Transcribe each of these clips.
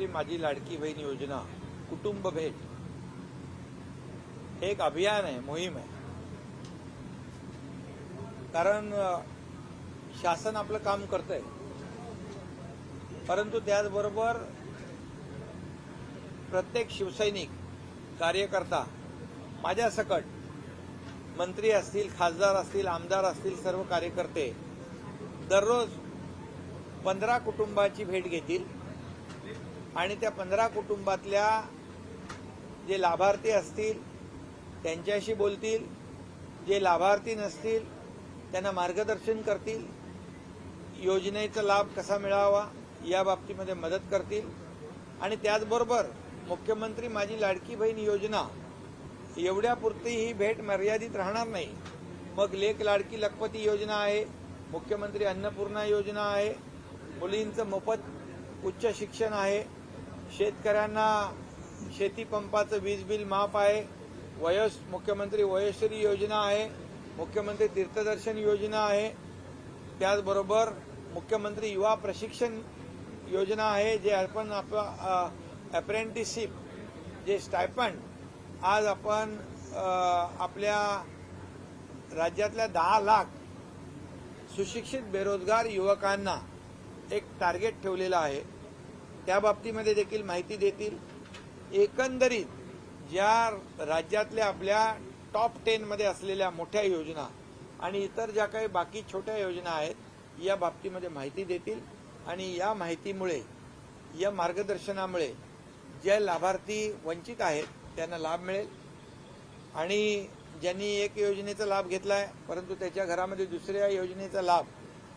मुख्यमंत्री माझी लाडकी बहीण योजना कुटुंब भेट. हे एक अभियान आहे मोहीम आहे. कारण शासन आपलं काम करतंय. परंतु त्याचबरोबर प्रत्येक शिवसैनिक कार्यकर्ता माझ्या सकट मंत्री असतील खासदार असतील आमदार असतील सर्व कार्यकर्ते दररोज पंधरा कुटुंबाची भेट घेतील. आणि त्या पंधरा कुटुंबातल्या जे लाभार्थी असतील त्यांच्याशी बोलतील. जे लाभार्थी नसतील त्यांना मार्गदर्शन करतील. योजनेचा लाभ कसा मिळावा या बाबतीमध्ये मदत करतील. आणि त्याचबरोबर मुख्यमंत्री माझी लाडकी बहीण योजना एवढ्यापुरती ही भेट मर्यादित राहणार नाही. मग लेख लाडकी लखपती योजना आहे मुख्यमंत्री अन्नपूर्णा योजना आहे मुलींचं मोफत उच्च शिक्षण आहे शेतकऱ्यांना शेती पंपाचं वीज बिल माफ आहे. वयस मुख्यमंत्री वयश्री योजना आहे. मुख्यमंत्री तीर्थदर्शन योजना आहे. त्याचबरोबर मुख्यमंत्री युवा प्रशिक्षण योजना आहे जे आपण आपलं अप्रेंटिसशिप जे स्टायपंड आज आपण आपल्या राज्यातल्या दहा लाख सुशिक्षित बेरोजगार युवकांना एक टार्गेट ठेवलेलं आहे. त्या बाबतीमध्ये देखील माहिती देतील. एकंदरीत ज्या राज्यातल्या आपल्या टॉप टेनमध्ये असलेल्या मोठ्या योजना आणि इतर ज्या काही बाकी छोट्या योजना आहेत या बाबतीमध्ये माहिती देतील. आणि या माहितीमुळे या मार्गदर्शनामुळे जे लाभार्थी वंचित आहेत त्यांना लाभ मिळेल. आणि ज्यांनी एक योजनेचा लाभ घेतलाय परंतु त्याच्या घरामध्ये दुसऱ्या योजनेचा लाभ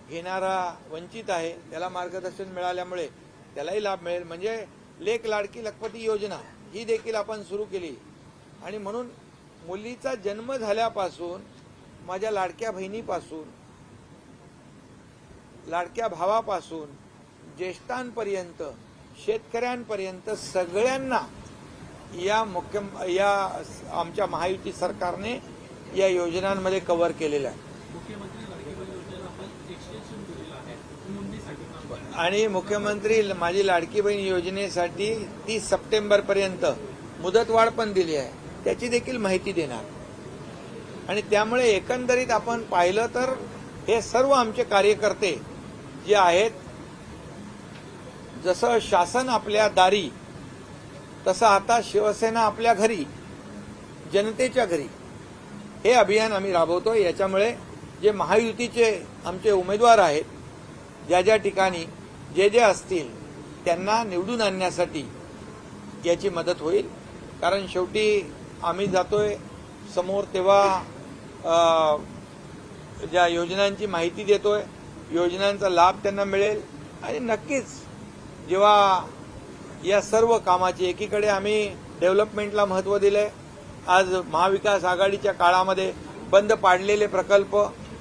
घेणारा वंचित आहे त्याला मार्गदर्शन मिळाल्यामुळे त्यालाही लाभ मिळेल. म्हणजे लेख लाडकी लखपती योजना ही देखील आपण सुरू केली. आणि म्हणून मुलीचा जन्म झाल्यापासून माझ्या लाडक्या बहिणीपासून लाडक्या भावापासून ज्येष्ठांपर्यंत शेतकऱ्यांपर्यंत सगळ्यांना या मुख्य या आमच्या महायुती सरकारने या योजनांमध्ये कव्हर केलेल्या आहे मुख्यमंत्री लाडकी बहीण योजनेला आपण एक्सटेन्शन दिलेलं आहे नोंदणीसाठी काम आणि मुख्यमंत्री माझी लाडकी बहीण योजनेसाठी तीस सप्टेंबर पर्यंत मुदतवाढ पण दिली आहे. त्याची देखील माहिती देणार. आणि त्यामुळे एकंदरीत आपण पाहिलं तर हे सर्व आमचे कार्यकर्ते जे आहेत जसं शासन आपल्या दारी तसं आता शिवसेना आपल्या घरी जनतेच्या घरी हे अभियान आम्ही राबवतो याच्यामुळे जे महायुतीचे आमचे उमेदवार आहेत ज्या ज्या ठिकाणी जे जे असतील त्यांना निवडून आणण्यासाठी याची मदत होईल. कारण शेवटी आम्ही जातोय समोर तेव्हा ज्या योजनांची माहिती देतोय योजनांचा लाभ त्यांना मिळेल. आणि नक्कीच जेव्हा या सर्व कामाची एकीकडे आम्ही डेव्हलपमेंटला महत्त्व दिलंय आज महाविकास आघाडीच्या काळामध्ये बंद पाडलेले प्रकल्प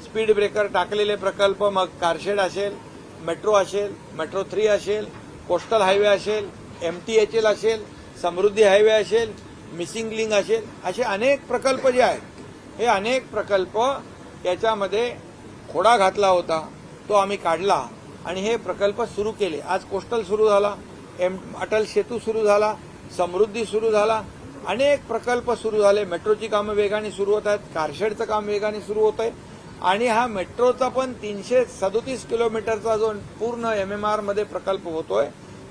स्पीड ब्रेकर टाकलेले प्रकल्प मग कारशेड असेल मेट्रो असेल मेट्रो थ्री असेल कोस्टल हायवे असेल एम टी एच एल असेल समृद्धी हायवे असेल मिसिंग लिंक असेल असे अनेक प्रकल्प जे आहेत हे अनेक प्रकल्प याच्यामध्ये खोडा घातला होता तो आम्ही काढला आणि हे प्रकल्प सुरू केले. आज कोस्टल सुरू झाला एम अटल सेतू सुरू झाला समृद्धी सुरू झाला अनेक प्रकल्प सुरू झाले. मेट्रोची कामं वेगाने सुरू होत आहेत कारशेडचं काम वेगाने सुरू होत आहे आणि हा मेट्रोचा पण तीनशे सदोतीस किलोमीटरचा जो पूर्ण एम एम आरमध्ये प्रकल्प होतोय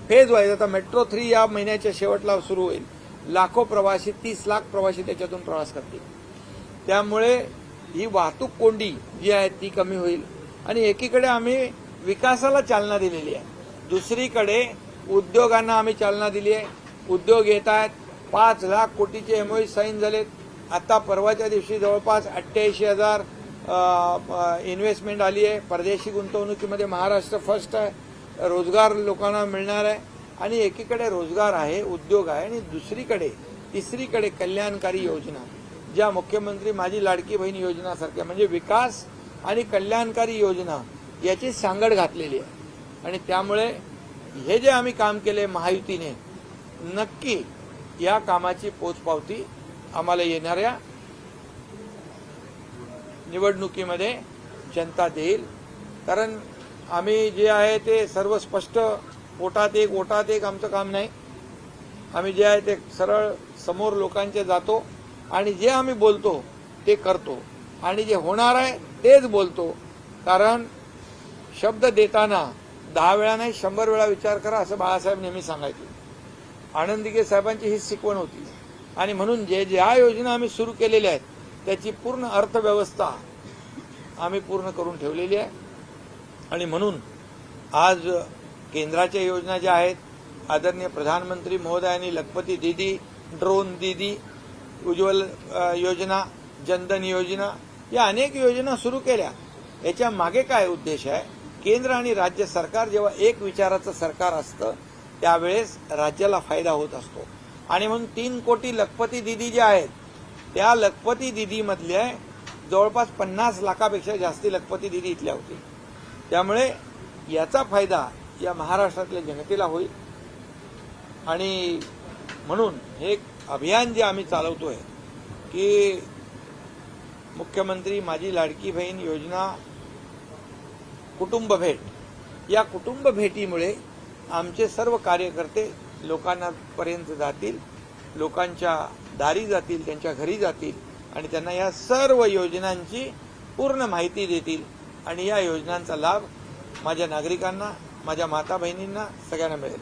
फेज वाईज आता मेट्रो थ्री या महिन्याच्या शेवटला सुरू होईल. लाखो प्रवासी तीस लाख प्रवासी त्याच्यातून प्रवास करतील. त्यामुळे ही वाहतूक कोंडी जी आहे ती कमी होईल. आणि एकीकडे आम्ही विकासाला चालना दिलेली आहे. दुसरीकडे उद्योगांना आम्ही चालना दिली आहे. उद्योग येत आहेत. पाच लाख कोटीचे एमओई साईन झालेत. आता परवाच्या दिवशी जवळपास अठ्ठ्याऐंशी हजार इन्व्हेस्टमेंट आली आहे. परदेशी गुंतवणुकीमध्ये महाराष्ट्र फर्स्ट आहे. रोजगार लोकांना मिळणार आहे. आणि एकीकडे रोजगार आहे उद्योग आहे आणि दुसरीकडे तिसरीकडे कल्याणकारी योजना ज्या मुख्यमंत्री माझी लाडकी बहीण योजनासारख्या म्हणजे विकास आणि कल्याणकारी योजना याची सांगड घातलेली आहे. आणि त्यामुळे हे जे आम्ही काम केले महायुतीने नक्की या कामाची पोचपावती आम्हाला येणाऱ्या निवडणुकीमध्ये जनता देईल. कारण आम्ही जे आहे ते सर्व स्पष्ट पोटात एक ओटात एक आमचं काम नाही. आम्ही जे आहे ते सरळ समोर लोकांचे जातो आणि जे आम्ही बोलतो ते करतो. आणि जे होणार आहे तेच बोलतो. कारण शब्द देताना दहा वेळा नाही शंभर वेळा विचार करा असं बाळासाहेब नेहमी सांगायचे. आनंदिके साहेबांची ही शिकवण होती. आणि म्हणून जे ज्या योजना आम्ही सुरू केलेल्या आहेत त्याची पूर्ण अर्थव्यवस्था आम्ही पूर्ण करून ठेवलेली आहे. आणि म्हणून आज केंद्राच्या योजना ज्या आहेत आदरणीय प्रधानमंत्री महोदयांनी लखपती दिदी ड्रोन दिदी उज्ज्वल योजना जनधन योजना या अनेक योजना सुरू केल्या. याच्या मागे काय उद्देश आहे? केंद्र आणि राज्य सरकार जेव्हा एक विचाराचं सरकार असतं त्यावेळेस राज्याला फायदा होत असतो. आणि म्हणून तीन कोटी लखपती दिदी ज्या आहेत त्या लखपती दिदीमधल्या जवळपास पन्नास लाखापेक्षा जास्ती लखपती दिदी इथल्या होती. त्यामुळे याचा फायदा या महाराष्ट्रातल्या जनतेला होईल. आणि म्हणून हे एक अभियान जे आम्ही चालवतोय की मुख्यमंत्री माझी लाडकी बहीण योजना कुटुंब भेट या कुटुंब भेटीमुळे आमचे सर्व कार्यकर्ते लोकांपर्यंत जातील. लोकांच्या दारी जातील त्यांच्या घरी जातील आणि त्यांना या सर्व योजनांची पूर्ण माहिती देतील. आणि या योजनांचा लाभ माझ्या नागरिकांना माझ्या माता बहिणींना सगळ्यांना मिळेल.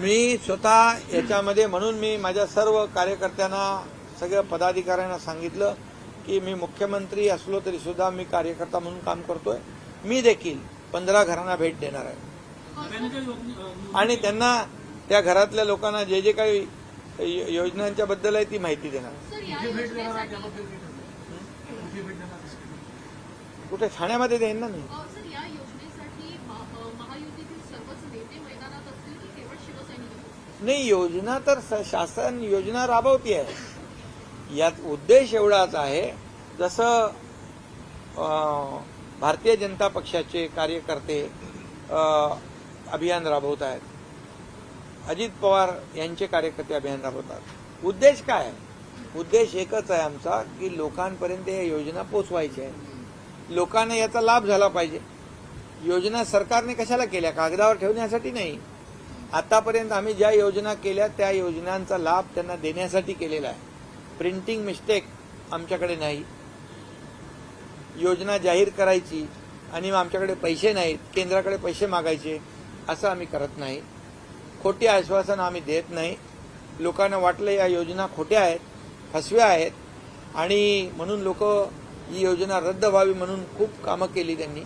मी स्वतः याच्यामध्ये म्हणून मी माझ्या सर्व कार्यकर्त्यांना सगळ्या पदाधिकाऱ्यांना सांगितलं की मी मुख्यमंत्री असलो तरी सुद्धा मी कार्यकर्ता म्हणून काम करतोय. मी देखील पंधरा घरांना भेट देणार आहे. आणि त्यांना त्या घरातल्या लोकांना जे जे काही योजनांच्या बद्दल आहे ती माहिती देणार. कुठे? ठाण्यामध्ये देईन ना मी. नाही योजना तर शासन योजना राबवती आहे. यात उद्देश एवढाच आहे जसं भारतीय जनता पक्षाचे कार्यकर्ते अभियान राबवत आहेत. अजित पवार यांचे कार्यकर्ते अभियान राबवतात उद्देश काय आहे? उद्देश एकच आहे आमचा की लोकांपर्यंत या योजना पोचवायची आहे लोकांना याचा लाभ झाला पाहिजे. योजना सरकारने कशाला केल्या? कागदावर ठेवण्यासाठी नाही. आतापर्यंत आम्ही ज्या योजना केल्या त्या योजनांचा लाभ त्यांना देण्यासाठी केलेला आहे. प्रिंटिंग मिस्टेक आमच्याकडे नाही. योजना जाहीर करायची आणि मग आमच्याकडे पैसे नाहीत केंद्राकडे पैसे मागायचे असं आम्ही करत नाही. खोटी आश्वासन आम्ही देत नाही. लोकांना वाटलं या योजना खोट्या आहेत फसव्या आहेत आणि म्हणून लोक ही योजना रद्द व्हावी म्हणून खूप कामं केली त्यांनी.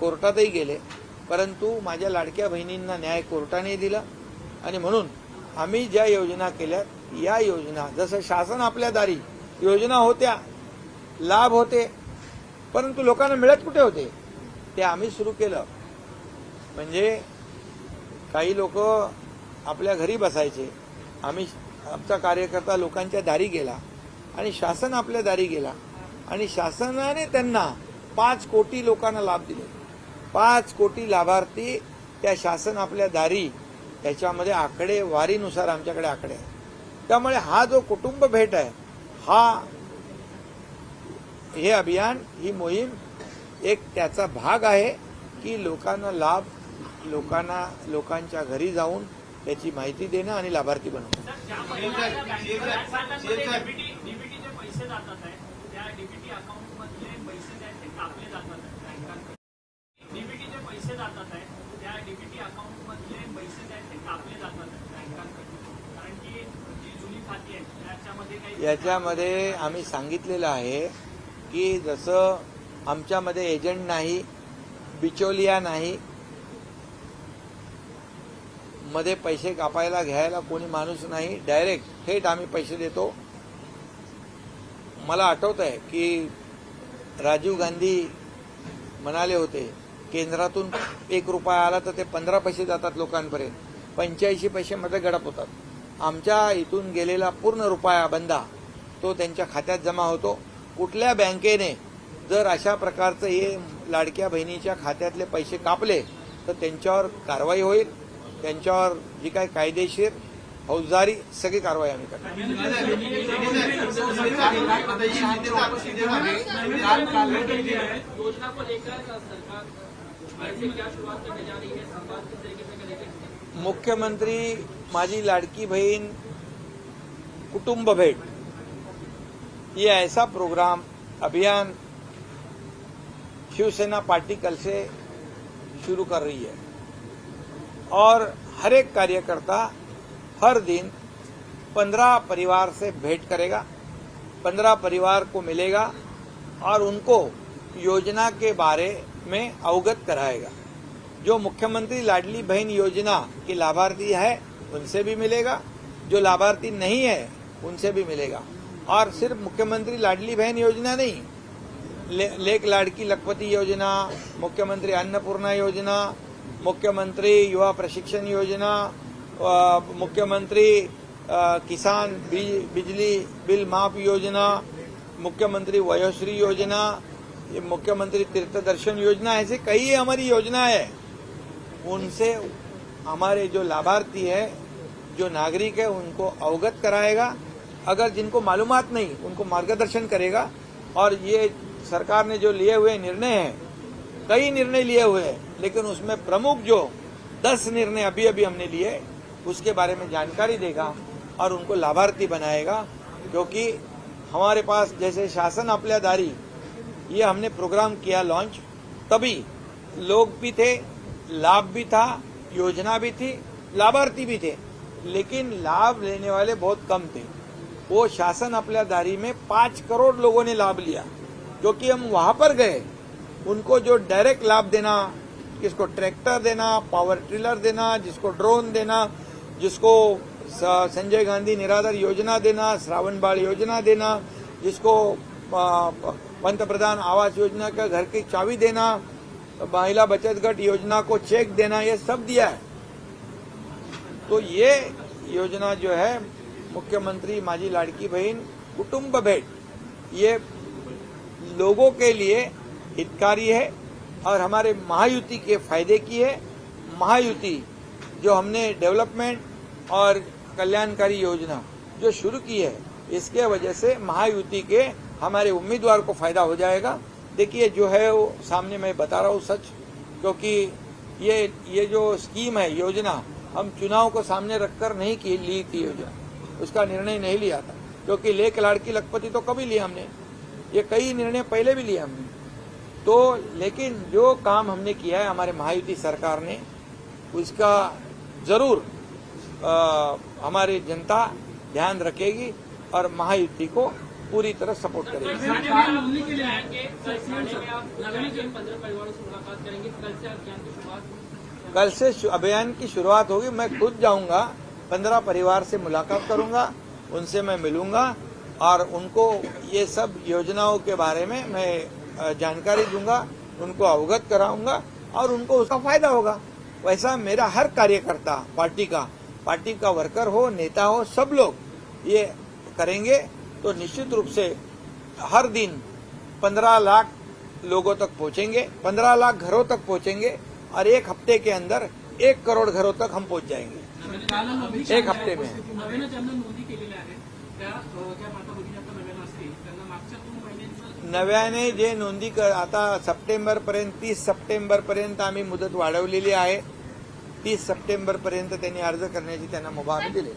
कोर्टातही गेले. परंतु माझ्या लाडक्या बहिणींना न्याय कोर्टाने दिला आणि म्हणून आम्ही ज्या योजना केल्या या योजना जसं शासन आपल्या दारी योजना होत्या लाभ होते परंतु लोकांना मिळत कुठे होते? ते आम्ही सुरू केलं. म्हणजे काही लोक आपल्या घरी बसायचे. आम्ही आमचा कार्यकर्ता लोकांच्या दारी गेला आणि शासन आपल्या दारी गेला. आणि शासनाने त्यांना पाच कोटी लोकांना लाभ दिले. पाच कोटी लाभार्थी त्या शासन आपल्या दारी त्याच्यामध्ये आकडे वारीनुसार आमच्याकडे आकडे आहेत. त्यामुळे हा जो कुटुंब भेट आहे हा हे अभियान ही मोहीम एक त्याचा भाग आहे की लोकांना लाभ लोकांना लोकांच्या घरी जाऊन त्याची माहिती देणं आणि लाभार्थी बनवणं. याच्यामध्ये आम्ही सांगितलेलं आहे की जसं आमच्यामध्ये एजंट नाही बिचोलिया नाही मध्ये पैसे कापायला घ्यायला कोणी माणूस नाही डायरेक्ट थेट आम्ही पैसे देतो. मला आठवत आहे की राजीव गांधी म्हणाले होते केंद्रातून एक रुपया आला तर ते पंधरा पैसे जातात लोकांपर्यंत. पंच्याऐंशी पैसे मध्ये गडप होतात. आमच्या इथून गेलेला पूर्ण रुपया बंदा तो त्यांच्या खात्यात जमा होतो. कुठल्या बँकेने जर अशा प्रकारचं हे लाडक्या बहिणीच्या खात्यातले पैसे कापले तर त्यांच्यावर कारवाई होईल. त्यांच्यावर जी काही कायदेशीर फौजदारी सगळी कारवाई आम्ही करणार काल काल योजना को लेकर सरकार ऐसे क्या शुरुआत करने जा रही है संवाद किस तरीके से करेंगे मुख्यमंत्री माझी लाडकी बहीण कुटुंब भेंट ये ऐसा प्रोग्राम अभियान शिवसेना पार्टी कल से शुरू कर रही है. और हर एक कार्यकर्ता हर दिन पंद्रह परिवार से भेंट करेगा पंद्रह परिवार को मिलेगा और उनको योजना के बारे में अवगत कराएगा। जो मुख्यमंत्री लाडली बहन योजना के लाभार्थी है उनसे भी मिलेगा। जो लाभार्थी नहीं है उनसे भी मिलेगा। और सिर्फ़ मुख्यमंत्री लाडली बहन योजना नहीं ले, लेख लाडकी लखपति योजना मुख्यमंत्री अन्नपूर्णा योजना मुख्यमंत्री युवा प्रशिक्षण योजना मुख्यमंत्री किसान बि- बिजली बिल माफ़ योजना, मुख्यमंत्री वयोश्री योजना मुख्यमंत्री तीर्थ दर्शन योजना, ऐसे कई हमारी योजना है। उनसे हमारे जो लाभार्थी है, जो नागरिक है, उनको अवगत कराएगा। अगर जिनको मालूमात नहीं, उनको मार्गदर्शन करेगा। और ये सरकार ने जो लिए हुए निर्णय हैं कई निर्णय लिए हुए हैं, लेकिन उसमें प्रमुख जो दस निर्णय अभी अभी हमने लिए, उसके बारे में जानकारी देगा और उनको लाभार्थी बनाएगा, क्योंकि हमारे पास जैसे शासन आपल्या दारी ये हमने प्रोग्राम किया लॉन्च तभी लोग भी थे, लाभ भी था, योजना भी थी, लाभार्थी भी थे, लेकिन लाभ लेने वाले बहुत कम थे। वो शासन आपल्या दारी में पाँच करोड़ लोगों ने लाभ लिया क्योंकि हम वहाँ पर गए उनको जो डायरेक्ट लाभ देना किसको ट्रैक्टर देना पावर ट्रिलर देना, जिसको ड्रोन देना, जिसको संजय गांधी निराधार योजना देना, श्रावण बाल योजना देना, जिसको पंतप्रधान आवास योजना का घर की चाबी देना, महिला बचत गट योजना को चेक देना, ये सब दिया है। तो ये योजना जो है, मुख्यमंत्री माझी लाड़की बहन, कुटुंब भेंट, ये लोगों के लिए हितकारी है और हमारे महायुति के फ़ायदे की है। महायुति, जो हमने डेवलपमेंट और कल्याणकारी योजना जो शुरू की है, इसके वजह से महायुति के हमारे उम्मीदवार को फ़ायदा हो जाएगा। देखिए, जो है वो सामने मैं बता रहा हूँ सच, क्योंकि ये ये जो स्कीम है, योजना, हम चुनाव को सामने रखकर नहीं की, ली थी योजना। उसका निर्णय नहीं लिया था, क्योंकि लेख लाड़की लखपति तो कभी लिया हमने। ये कई निर्णय पहले भी लिए हमने। तो लेकिन जो काम हमने किया है हमारे महायुति सरकार ने उसका ज़रूर अ, हमारी जनता ध्यान रखेगी और महायुति को पूरी तरह सपोर्ट करेगी। कल से कल से अभियान की शुरुआत कल से अभियान की शुरुआत होगी। मैं खुद जाऊँगा पंद्रह परिवार से मुलाकात करूँगा उनसे मैं मिलूँगा और उनको ये सब योजनाओं के बारे में मैं जानकारी दूँगा, उनको अवगत कराऊँगा और उनको उसका फ़ायदा होगा। वैसा मेरा हर कार्यकर्ता, पार्टी का पार्टी का वर्कर हो, नेता हो, सब लोग ये करेंगे तो निश्चित रूप से हर दिन पंद्रह लाख लोगों तक पहुँचेंगे, पंद्रह लाख घरों तक पहुँचेंगे और एक हफ़्ते के अंदर एक करोड़ घरों तक हम पहुँच जाएँगे। एक हफ़्ते में नव्याने जे नोंदी कर आता सप्टेंबर पर्यंत तीस सप्टेंबर पर्यंत आम्ही मुदत वाढवलेली आहे. तीस सप्टेंबर पर्यंत त्यांनी अर्ज करण्याची त्यांना मुभा आम्ही दिली?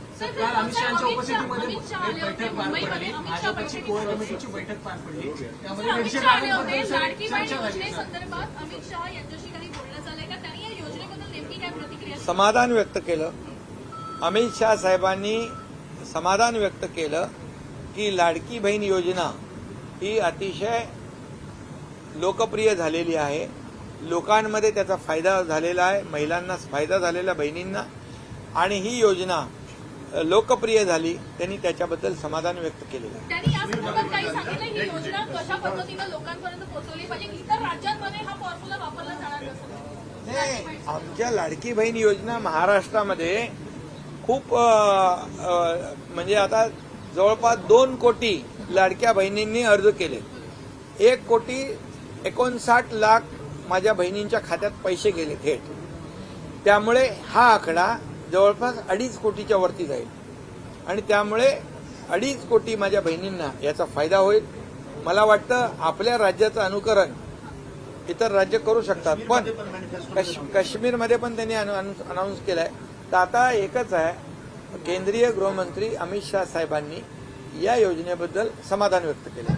समाधान व्यक्त केलं. अमित शहा साहेबांनी समाधान व्यक्त केलं की लाडकी बहीण योजना ही अतिशय लोकप्रिय झालेली आहे. लोकांमध्ये त्याचा फायदा झालेला आहे महिलांना फायदा झालेला बहिणींना. आणि ही योजना लोकप्रिय झाली त्यांनी त्याच्याबद्दल समाधान व्यक्त केलेलं आहे. नाही आमच्या लाडकी बहीण योजना महाराष्ट्रामध्ये खूप म्हणजे आता जवळपास दोन कोटी लाडक्या बहिणींनी अर्ज केले. एक कोटी एकोणसाठ लाख माझ्या बहिणींच्या खात्यात पैसे गेले थेट. त्यामुळे हा आकडा जवळपास अडीच कोटीच्या वरती जाईल. आणि त्यामुळे अडीच कोटी माझ्या बहिणींना याचा फायदा होईल. मला वाटतं आपल्या राज्याचं अनुकरण इतर राज्य करू शकतात पण कश काश्मीरमध्ये पण त्यांनी अनाऊन्स केलं आहे तर आता एकच आहे केंद्रीय गृहमंत्री अमित शाह साहेबांनी या योजनेबद्दल समाधान व्यक्त केले